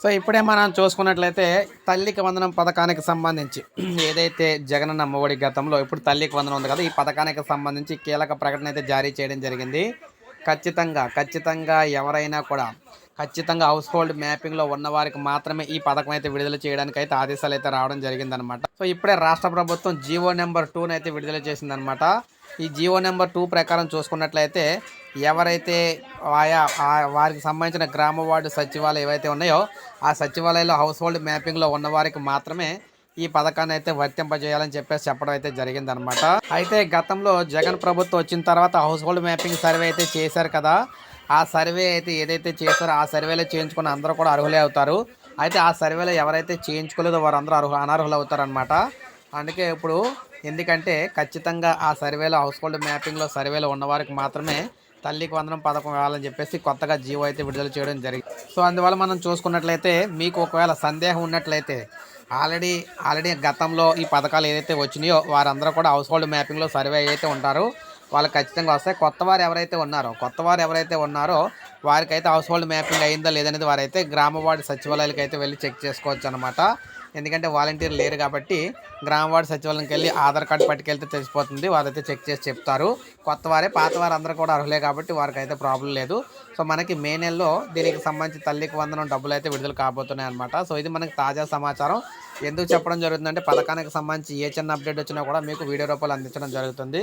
So ఇప్పుడే మనం చూసుకున్నట్లయితే తల్లికి వందనం పథకానికి సంబంధించి ఏదైతే జగనన్న అమ్మఒడి గతంలో ఇప్పుడు తల్లికి వందనం ఉంది కదా ఈ పథకానికి సంబంధించి కీలక ప్రకటన అయితే జారీ చేయడం జరిగింది. ఖచ్చితంగా ఖచ్చితంగా ఎవరైనా కూడా ఖచ్చితంగా హౌస్ హోల్డ్ మ్యాపింగ్లో ఉన్న వారికి మాత్రమే ఈ పథకం అయితే విడుదల చేయడానికి అయితే ఆదేశాలు అయితే రావడం జరిగిందనమాట సో ఇప్పుడే రాష్ట్ర ప్రభుత్వం జీవో నెంబర్ టూని అయితే విడుదల చేసిందనమాట ఈ జీవో నెంబర్ టూ ప్రకారం చూసుకున్నట్లయితే ఎవరైతే ఆయా ఆ- వారికి సంబంధించిన గ్రామ వార్డు సచివాలయం ఏవైతే ఉన్నాయో ఆ సచివాలయంలో హౌస్ హోల్డ్ మ్యాపింగ్లో ఉన్న వారికి మాత్రమే ఈ పథకాన్ని అయితే వర్తింపజేయాలని చెప్పేసి చెప్పడం అయితే జరిగిందనమాట అయితే గతంలో జగన్ ప్రభుత్వం వచ్చిన తర్వాత హౌస్ హోల్డ్ మ్యాపింగ్ సర్వే అయితే చేశారు కదా. ఆ సర్వే అయితే ఏదైతే చేశారో ఆ సర్వేలో చేయించుకున్న అందరూ కూడా అర్హులే అవుతారు. అయితే ఆ సర్వేలో ఎవరైతే చేయించుకోలేదో వారందరూ అర్హు అనర్హులు అవుతారనమాట అందుకే ఇప్పుడు ఎందుకంటే ఖచ్చితంగా ఆ సర్వేలో హౌస్ హోల్డ్ మ్యాపింగ్లో సర్వేలో ఉన్నవారికి మాత్రమే తల్లికి వందనం పథకం కావాలని చెప్పేసి కొత్తగా జీవో అయితే విడుదల చేయడం జరిగింది. సో అందువల్ల మనం చూసుకున్నట్లయితే మీకు ఒకవేళ సందేహం ఉన్నట్లయితే ఆల్రెడీ ఆల్రెడీ గతంలో ఈ పథకాలు ఏదైతే వచ్చినాయో వారందరూ కూడా హౌస్ హోల్డ్ మ్యాపింగ్లో సర్వే అయితే ఉంటారు. వాళ్ళు ఖచ్చితంగా వస్తాయి. కొత్త వారు ఎవరైతే ఉన్నారో కొత్త వారు ఎవరైతే ఉన్నారో వారికైతే హౌస్ హోల్డ్ మ్యాపింగ్ అయిందా లేదనేది వారైతే గ్రామ వార్డు సచివాలయాలకు అయితే వెళ్ళి చెక్ చేసుకోవచ్చు అనమాట ఎందుకంటే వాలంటీర్ లేరు కాబట్టి గ్రామ వార్డు సచివాలయంకి వెళ్ళి ఆధార్ కార్డు పట్టుకెళ్తే తెలిసిపోతుంది. వారైతే చెక్ చేసి చెప్తారు. కొత్త వారే పాత వారు అందరూ కూడా అర్హులే కాబట్టి వారికి అయితే ప్రాబ్లం లేదు. సో మనకి మే నెలలో దీనికి సంబంధించి తల్లికి వందనం డబ్బులు అయితే విడుదల కాబోతున్నాయి అనమాట సో ఇది మనకి తాజా సమాచారం. ఎందుకు చెప్పడం జరుగుతుందంటే పథకానికి సంబంధించి ఏ చిన్న అప్డేట్ వచ్చినా కూడా మీకు వీడియో రూపాయలు అందించడం జరుగుతుంది.